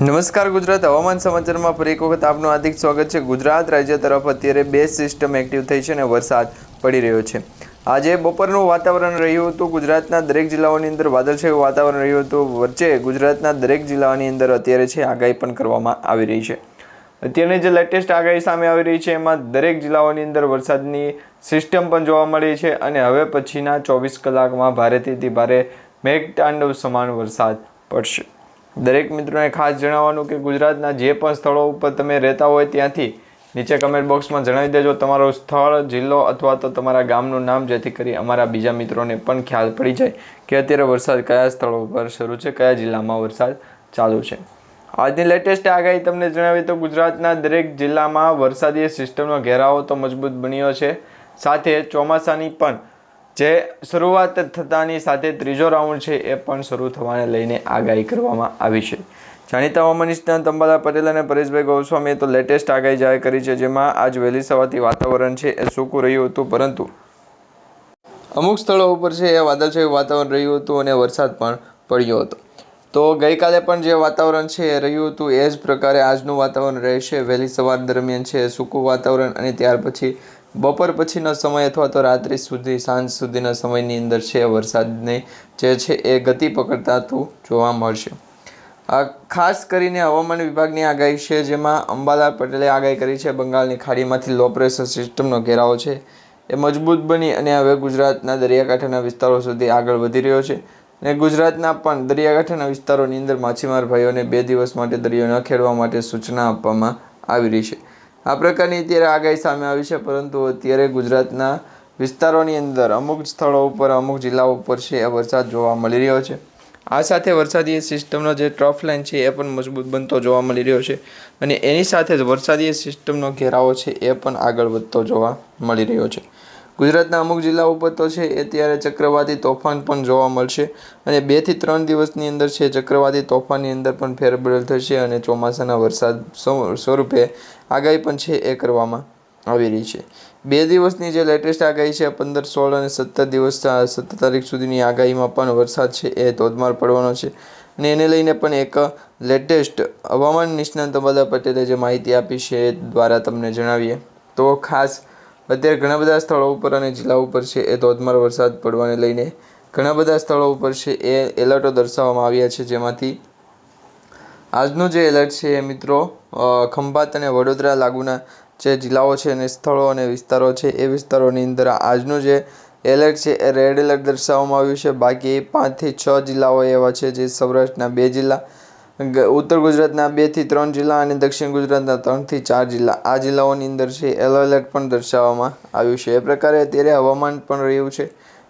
નમસ્કાર ગુજરાત. હવામાન સમાચારમાં ફરી એક વખત આપનું હાર્દિક સ્વાગત છે. ગુજરાત રાજ્ય તરફ અત્યારે બે સિસ્ટમ એક્ટિવ થઈ છે અને વરસાદ પડી રહ્યો છે. આજે બપોરનું વાતાવરણ રહ્યું હતું. ગુજરાતના દરેક જિલ્લાઓની અંદર વાદળછાયું વાતાવરણ રહ્યું હતું. વચ્ચે ગુજરાતના દરેક જિલ્લાઓની અંદર અત્યારે છે આગાહી પણ કરવામાં આવી રહી છે. અત્યારની જે લેટેસ્ટ આગાહી સામે આવી રહી છે, એમાં દરેક જિલ્લાઓની અંદર વરસાદની સિસ્ટમ પણ જોવા મળી છે અને હવે પછીના ચોવીસ કલાકમાં ભારેથી ભારે મેઘતાંડવ સમાન વરસાદ પડશે. દરેક મિત્રોને ખાસ જણાવવાનું કે ગુજરાતના જે પણ સ્થળો ઉપર તમે રહેતા હોય ત્યાંથી નીચે કમેન્ટ બોક્સમાં જણાવી દેજો. તમારું સ્થળ, જિલ્લો અથવા તો તમારા ગામનું નામ, જેથી કરી અમારા બીજા મિત્રોને પણ ખ્યાલ પડી જાય કે અત્યારે વરસાદ કયા સ્થળો પર શરૂ છે, કયા જિલ્લામાં વરસાદ ચાલુ છે. આજની લેટેસ્ટ આગાહી તમને જણાવી તો ગુજરાતના દરેક જિલ્લામાં વરસાદી સિસ્ટમનો ઘેરાવો તો મજબૂત બન્યો છે. સાથે ચોમાસાની પણ જે શરૂઆત થતાની સાથે ત્રીજો રાઉન્ડ છે એ પણ શરૂ થવાને લઈને આગાહી કરવામાં આવી છે. જાણીતા હવામાન નિષ્ણાંત અંબાલા પટેલ અને પરેશભાઈ ગોસ્વામીએ તો લેટેસ્ટ આગાહી જાહેર કરી છે, જેમાં આજ વહેલી સવારથી વાતાવરણ છે એ સૂકું રહ્યું હતું, પરંતુ અમુક સ્થળો ઉપર છે એ વાદળછાયું વાતાવરણ રહ્યું હતું અને વરસાદ પણ પડ્યો હતો. તો ગઈકાલે પણ જે વાતાવરણ છે એ રહ્યું હતું, એ જ પ્રકારે આજનું વાતાવરણ રહેશે. વહેલી સવાર દરમિયાન છે સૂકું વાતાવરણ અને ત્યાર પછી બપોર પછીનો સમય અથવા તો રાત્રિ સુધી, સાંજ સુધીના સમયની અંદર છે, વરસાદને જે છે એ ગતિ પકડતાતું જોવા મળશે. ખાસ કરીને હવામાન વિભાગની આગાહી છે, જેમાં અંબાલાલ પટેલે આગાહી કરી છે, બંગાળની ખાડીમાંથી લો પ્રેશર સિસ્ટમનો ઘેરાવો છે. એ મજબૂત બની અને હવે ગુજરાતના દરિયાકાંઠાના વિસ્તારો સુધી આગળ વધી રહ્યો છે. અને ગુજરાતના પણ દરિયાકાંઠાના વિસ્તારોની અંદર માછીમાર ભાઈઓને બે દિવસ માટે દરિયો ન ખેડવા માટે સૂચના આપવામાં આવી રહી છે. આ પ્રકારની અત્યારે આગાહી સામે આવી છે, પરંતુ અત્યારે ગુજરાતના વિસ્તારોની અંદર અમુક સ્થળો ઉપર, અમુક જિલ્લાઓ ઉપર છે, એ વરસાદ જોવા મળી રહ્યો છે. આ સાથે વરસાદીય સિસ્ટમનો જે ટ્રફ લાઇન છે, એ પણ મજબૂત બનતો જોવા મળી રહ્યો છે અને એની સાથે જ વરસાદીય સિસ્ટમનો ઘેરાવો છે, એ પણ આગળ વધતો જોવા મળી રહ્યો છે. ગુજરાતના અમુક જિલ્લાઓ ઉપર તો છે, એ ત્યારે ચક્રવાતી તોફાન પણ જોવા મળશે અને બેથી ત્રણ દિવસની અંદર છે, ચક્રવાતી તોફાનની અંદર પણ ફેરબદલ થશે અને ચોમાસાના વરસાદ સ્વરૂપે આગાહી પણ છે, એ કરવામાં આવી રહી છે. બે દિવસની જે લેટેસ્ટ આગાહી છે, પંદર, સોળ અને સત્તર દિવસ સત્તર તારીખ સુધીની આગાહીમાં પણ વરસાદ છે, એ ધોધમાર પડવાનો છે અને એને લઈને પણ એક લેટેસ્ટ હવામાન નિષ્ણાંત અંબાલા પટેલે જે માહિતી આપી છે દ્વારા તમને જણાવીએ. તો ખાસ અત્યારે ઘણા બધા સ્થળો ઉપર અને જિલ્લા ઉપર છે એ ધોધમાર વરસાદ પડવાને લઈને ઘણા બધા સ્થળો ઉપર છે એ એલર્ટો દર્શાવવામાં આવ્યા છે જેમાંથી આજનું જે એલર્ટ છે એ મિત્રો ખંભાત અને વડોદરા લાગુના જે જિલ્લાઓ છે અને સ્થળો અને વિસ્તારો છે એ વિસ્તારોની અંદર આજનું જે એલર્ટ છે એ રેડ એલર્ટ દર્શાવવામાં આવ્યું છે. બાકી પાંચથી છ જિલ્લાઓ એવા છે જે સૌરાષ્ટ્રના બે જિલ્લા ઉત્તર ગુજરાતના બેથી ત્રણ જિલ્લા અને દક્ષિણ ગુજરાતના ત્રણથી ચાર જિલ્લા. આ જિલ્લાઓની અંદર છે યલો એલર્ટ પણ દર્શાવવામાં આવ્યું છે. એ પ્રકારે અત્યારે હવામાન પણ રહ્યું છે.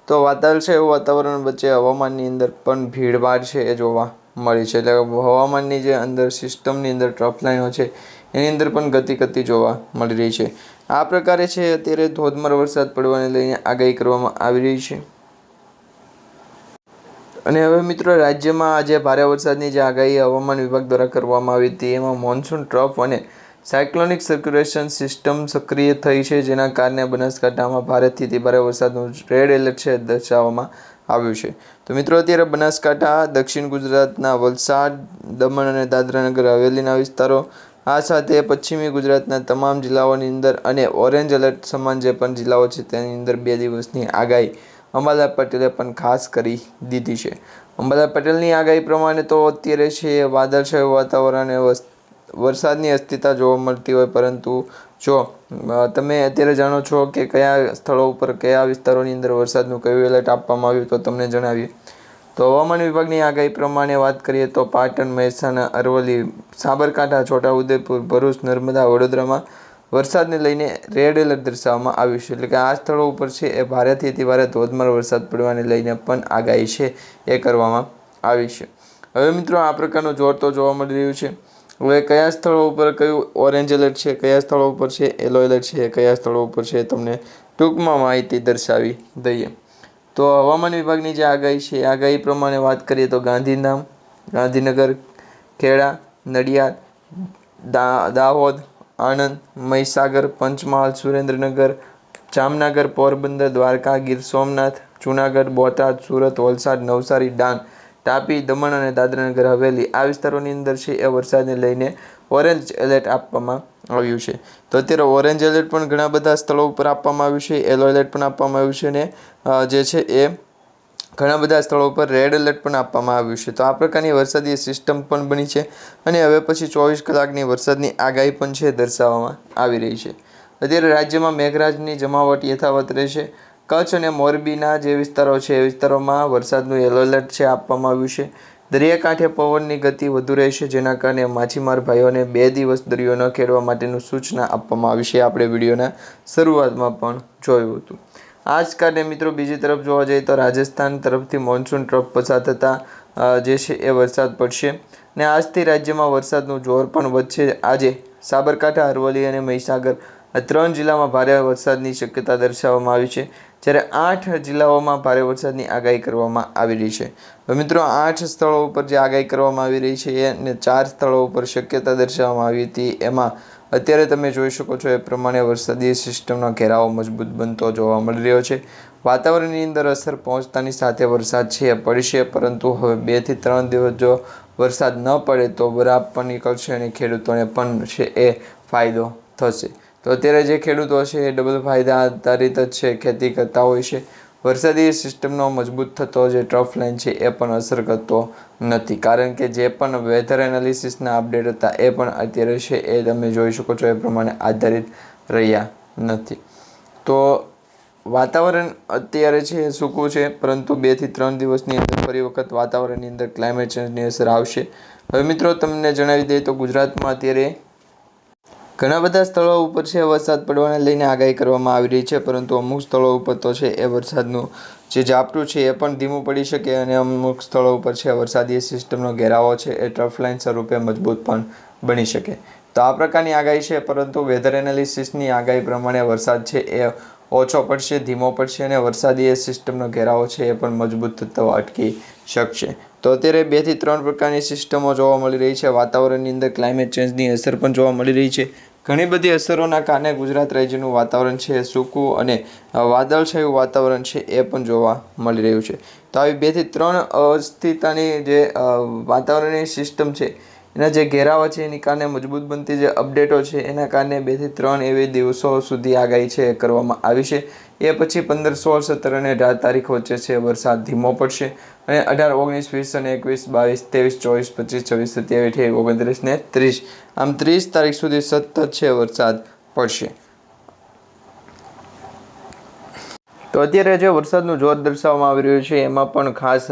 તો વાતાવરણ છે, એવું વાતાવરણ વચ્ચે હવામાનની અંદર પણ ભીડભાડ છે એ જોવા મળી છે. એટલે હવામાનની જે અંદર સિસ્ટમની અંદર ટ્રફ લાઈનો છે, એની અંદર પણ ગતિ ગતિ જોવા મળી રહી છે. આ પ્રકારે છે, અત્યારે ધોધમાર વરસાદ પડવાને લઈને આગાહી કરવામાં આવી રહી છે. અને હવે મિત્રો રાજ્યમાં આજે ભારે વરસાદની જે આગાહી હવામાન વિભાગ દ્વારા કરવામાં આવી હતી, એમાં મોન્સૂન ટ્રફ અને સાયક્લોનિક સર્ક્યુલેશન સિસ્ટમ સક્રિય થઈ છે, જેના કારણે બનાસકાંઠામાં ભારેથી ભારે વરસાદનું રેડ એલર્ટ છે દર્શાવવામાં આવ્યું છે. તો મિત્રો અત્યારે બનાસકાંઠા, દક્ષિણ ગુજરાતના વલસાડ, દમણ અને દાદરાનગર હવેલીના વિસ્તારો, આ સાથે પશ્ચિમી ગુજરાતના તમામ જિલ્લાઓની અંદર અને ઓરેન્જ એલર્ટ સમાન જે પણ જિલ્લાઓ છે તેની અંદર બે દિવસની આગાહી અંબાલાલ પટેલે પણ ખાસ કરી દીધી છે. અંબાલાલ પટેલની આગાહી પ્રમાણે તો અત્યારે છે વાદળછાયું વાતાવરણ અને વરસાદની અસ્થિરતા જોવા મળતી હોય પરંતુ જો તમે અત્યારે જાણો છો કે કયા સ્થળો ઉપર કયા વિસ્તારોની અંદર વરસાદનું કયું એલર્ટ આપવામાં આવ્યું તો તમને જણાવીએ. તો હવામાન વિભાગની આગાહી પ્રમાણે વાત કરીએ તો પાટણ, મહેસાણા, અરવલ્લી, સાબરકાંઠા, છોટાઉદેપુર, ભરૂચ, નર્મદા, વડોદરામાં વરસાદને લઈને રેડ એલર્ટ દર્શાવવામાં આવ્યું છે. એટલે કે આ સ્થળો ઉપર છે એ ભારેથી અતિ ભારે ધોધમાર વરસાદ પડવાને લઈને પણ આગાહી છે એ કરવામાં આવી છે. હવે મિત્રો આ પ્રકારનું જોર તો જોવા મળી રહ્યું છે. હવે કયા સ્થળો ઉપર કયું ઓરેન્જ એલર્ટ છે, કયા સ્થળો ઉપર છે, યલો એલર્ટ છે, કયા સ્થળો ઉપર છે તમને ટૂંકમાં માહિતી દર્શાવી દઈએ. તો હવામાન વિભાગની જે આગાહી છે આગાહી પ્રમાણે વાત કરીએ તો ગાંધીધામ, ગાંધીનગર, ખેડા, નડિયાદ, દા, દાહોદ આણંદ, મહીસાગર, પંચમહાલ, સુરેન્દ્રનગર, જામનગર, પોરબંદર, દ્વારકા, ગીર સોમનાથ, જુનાગઢ, બોટાદ, સુરત, વલસાડ, નવસારી, ડાંગ, તાપી, દમણ અને દાદરાનગર. હવેલી આ વિસ્તારોની અંદર છે એ વરસાદને લઈને ઓરેન્જ એલર્ટ આપવામાં આવ્યું છે. તો અત્યારે ઓરેન્જ એલર્ટ પણ ઘણા બધા સ્થળો ઉપર આપવામાં આવ્યું છે. યલો એલર્ટ પણ આપવામાં આવ્યું છે અને જે છે એ ઘણા બધા સ્થળો પર રેડ એલર્ટ પણ આપવામાં આવ્યું છે. તો આ પ્રકારની વરસાદી સિસ્ટમ પણ બની છે અને હવે પછી ચોવીસ કલાકની વરસાદની આગાહી પણ છે દર્શાવવામાં આવી રહી છે. અત્યારે રાજ્યમાં મેઘરાજની જમાવટ યથાવત રહેશે. કચ્છ અને મોરબીના જે વિસ્તારો છે, એ વિસ્તારોમાં વરસાદનું યલો એલર્ટ છે આપવામાં આવ્યું છે. દરિયાકાંઠે પવનની ગતિ વધુ રહેશે, જેના કારણે માછીમાર ભાઈઓને બે દિવસ દરિયો ન ખેડવા માટેનું સૂચના આપવામાં આવી છે. આપણે વિડીયોના શરૂઆતમાં પણ જોયું હતું. આ જ મિત્રો બીજી તરફ જોવા જઈએ તો રાજસ્થાન તરફથી મોન્સૂન ટ્રફ પસાર થતાં જે છે એ વરસાદ પડશે. ને આજથી રાજ્યમાં વરસાદનું જોર પણ વધશે. આજે સાબરકાંઠા, અરવલ્લી અને મહીસાગર ત્રણ જિલ્લામાં ભારે વરસાદની શક્યતા દર્શાવવામાં આવી છે. જ્યારે આઠ જિલ્લાઓમાં ભારે વરસાદની આગાહી કરવામાં આવી રહી છે. મિત્રો આઠ સ્થળો ઉપર જે આગાહી કરવામાં આવી રહી છે અને ચાર સ્થળો ઉપર શક્યતા દર્શાવવામાં આવી હતી. એમાં અત્યારે તમે જોઈ શકો છો એ પ્રમાણે વરસાદી સિસ્ટમનો ઘેરાવો મજબૂત બનતો જોવા મળી રહ્યો છે. વાતાવરણની અંદર અસર પહોંચતાની સાથે વરસાદ છે, પડશે, પરંતુ હવે બેથી ત્રણ દિવસ જો વરસાદ ન પડે તો બરાબ પણ નીકળશે અને ખેડૂતોને પણ છે એ ફાયદો થશે. તો અત્યારે જે ખેડૂતો છે એ ડબલ ફાયદા આધારિત જ છે ખેતી કરતા હોય છે. વરસાદી સિસ્ટમનો મજબૂત થતો જે ટ્રફ લાઇન છે એ પણ અસર કરતો નથી. કારણ કે જે પણ વેધર એનાલિસિસના અપડેટ હતા એ પણ અત્યારે છે એ તમે જોઈ શકો છો એ પ્રમાણે આધારિત રહ્યા નથી. તો વાતાવરણ અત્યારે છે એ સૂકું છે, પરંતુ બેથી ત્રણ દિવસની અંદર ફરી વખત વાતાવરણની અંદર ક્લાઇમેટ ચેન્જની અસર આવશે. હવે મિત્રો, તમને જણાવી દઈએ તો ગુજરાતમાં અત્યારે ઘણા બધા સ્થળો ઉપર છે વરસાદ પડવાને લઈને આગાહી કરવામાં આવી રહી છે, પરંતુ અમુક સ્થળો ઉપર તો છે એ વરસાદનું જે ઝાપટું છે એ પણ ધીમું પડી શકે અને અમુક સ્થળો ઉપર છે વરસાદી સિસ્ટમનો ઘેરાવો છે એ ટ્રફલાઇન સ્વરૂપે મજબૂત પણ બની શકે. તો આ પ્રકારની આગાહી છે, પરંતુ વેધર એનાલિસિસની આગાહી પ્રમાણે વરસાદ છે એ ઓછો પડશે, ધીમો પડશે અને વરસાદી સિસ્ટમનો ઘેરાવો છે એ પણ મજબૂત થતો અટકી શકશે. તો અત્યારે બેથી ત્રણ પ્રકારની સિસ્ટમો જોવા મળી રહી છે. વાતાવરણની અંદર ક્લાઇમેટ ચેન્જની અસર પણ જોવા મળી રહી છે. ઘણી બધી અસરોના કારણે ગુજરાત રાજ્યનું વાતાવરણ છે સૂકું અને વાદળછાયું વાતાવરણ છે એ પણ જોવા મળી રહ્યું છે. તો આવી બેથી ત્રણ અસ્થિરતાની જે વાતાવરણની સિસ્ટમ છે એના જે ઘેરાવો છે, એની કારણે મજબૂત બનતી જે અપડેટો છે, એના કારણે બેથી ત્રણ એવી દિવસો સુધી આગાહી છે, કરવામાં આવી છે. એ પછી પંદર સોળ સત્તર અને અઢાર તારીખ વચ્ચે છે, વરસાદ ધીમો પડશે અને અઢાર, ઓગણીસ, વીસ અને એકવીસ, બાવીસ, ત્રેવીસ, ચોવીસ, પચીસ, છવ્વીસ, સત્યાવીસ, અઠ્યાવીસ, ઓગણત્રીસ ને ત્રીસ. આમ ત્રીસ તારીખ સુધી સતત છે, વરસાદ પડશે. તો અત્યારે જે વરસાદનું જોર દર્શાવવામાં આવી રહ્યું છે, એમાં પણ ખાસ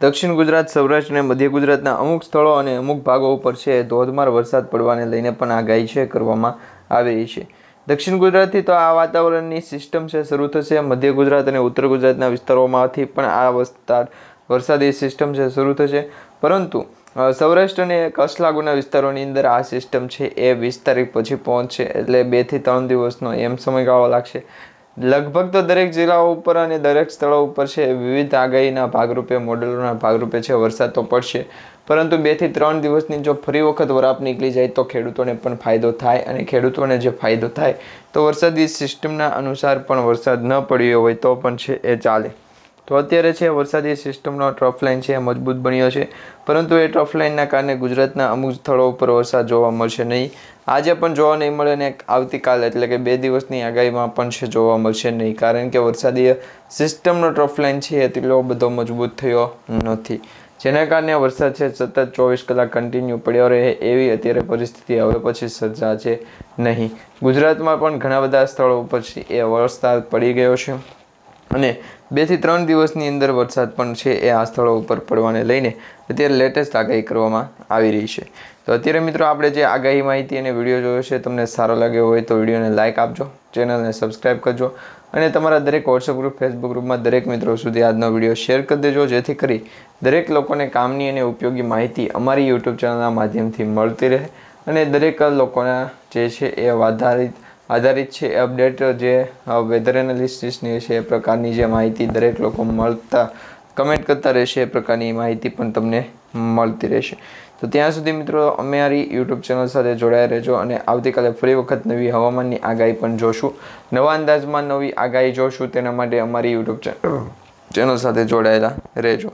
દક્ષિણ ગુજરાત, સૌરાષ્ટ્ર અને મધ્ય ગુજરાતના અમુક સ્થળો અને અમુક ભાગો ઉપર છે ધોધમાર વરસાદ પડવાને લઈને પણ આગાહી છે કરવામાં આવી છે. દક્ષિણ ગુજરાતથી તો આ વાતાવરણની સિસ્ટમ છે, શરૂ થશે મધ્ય ગુજરાત અને ઉત્તર ગુજરાતના વિસ્તારોમાંથી પણ આ વિસ્તાર, વરસાદી સિસ્ટમ છે, શરૂ થશે. પરંતુ સૌરાષ્ટ્ર અને કચ્છ લાગુના વિસ્તારોની અંદર આ સિસ્ટમ છે એ વીસ તારીખ પછી પહોંચશે એટલે બેથી ત્રણ દિવસનો એમ સમયગાળો લાગશે. લગભગ તો દરેક જિલ્લાઓ ઉપર અને દરેક સ્થળો ઉપર છે, વિવિધ આગાહીના ભાગરૂપે, મોડેલોના ભાગરૂપે છે, વરસાદ તો પડશે. પરંતુ બેથી ત્રણ દિવસની જો ફરી વખત વરાપ નીકળી જાય તો ખેડૂતોને પણ ફાયદો થાય અને ખેડૂતોને જે ફાયદો થાય, તો વરસાદી સિસ્ટમના અનુસાર પણ વરસાદ ન પડ્યો હોય તો પણ છે એ ચાલે. તો અત્યારે છે, વરસાદી સિસ્ટમનો ટ્રફ લાઇન છે, મજબૂત બન્યો છે. પરંતુ એ ટ્રફ લાઇનના કારણે ગુજરાતના અમુક સ્થળો ઉપર વરસાદ જોવા મળશે નહીં. આજે પણ જોવા નહીં મળે અને આવતીકાલ એટલે કે બે દિવસની આગાહીમાં પણ છે, જોવા મળશે નહીં. કારણ કે વરસાદી સિસ્ટમનો ટ્રફ લાઇન છે, એટલો બધો મજબૂત થયો નથી. જેના કારણે વરસાદ છે, સતત ચોવીસ કલાક કન્ટિન્યુ પડ્યો રહે, એવી અત્યારે પરિસ્થિતિ હવે પછી સર્જાશે નહીં. ગુજરાતમાં પણ ઘણા બધા સ્થળો ઉપર છે, એ વરસાદ પડી ગયો છે. અને બેથી ત્રણ દિવસની અંદર વરસાદ પણ છે એ આ સ્થળો ઉપર પડવાને લઈને અત્યારે લેટેસ્ટ આગાહી કરવામાં આવી રહી છે. તો અત્યારે મિત્રો આપણે જે આગાહી માહિતી અને વીડિયો જોયો છે, તમને સારો લાગ્યો હોય તો વિડીયોને લાઇક આપજો ચેનલને સબસ્ક્રાઈબ કરજો અને તમારા દરેક વોટ્સઅપ ગ્રુપ ફેસબુક ગ્રુપમાં દરેક મિત્રો સુધી આજનો વીડિયો શેર કરી દેજો, જેથી કરી દરેક લોકોને કામની અને ઉપયોગી માહિતી અમારી યુટ્યુબ ચેનલના માધ્યમથી મળતી રહે અને દરેક લોકોના જે છે એ આધારિત આધારિત છે અપડેટ જે વેધર એનાલિસિસની છે, એ પ્રકારની જે માહિતી દરેક લોકો મળતા કમેન્ટ કરતા રહેશે, એ પ્રકારની માહિતી પણ તમને મળતી રહેશે. તો ત્યાં સુધી મિત્રો અમારી યુટ્યુબ ચેનલ સાથે જોડાયા રહેજો અને આવતીકાલે ફરી વખત નવી હવામાનની આગાહી પણ જોશું. નવા અંદાજમાં નવી આગાહી જોશું, તેના માટે અમારી યુટ્યુબ ચેનલ સાથે જોડાયેલા રહેજો.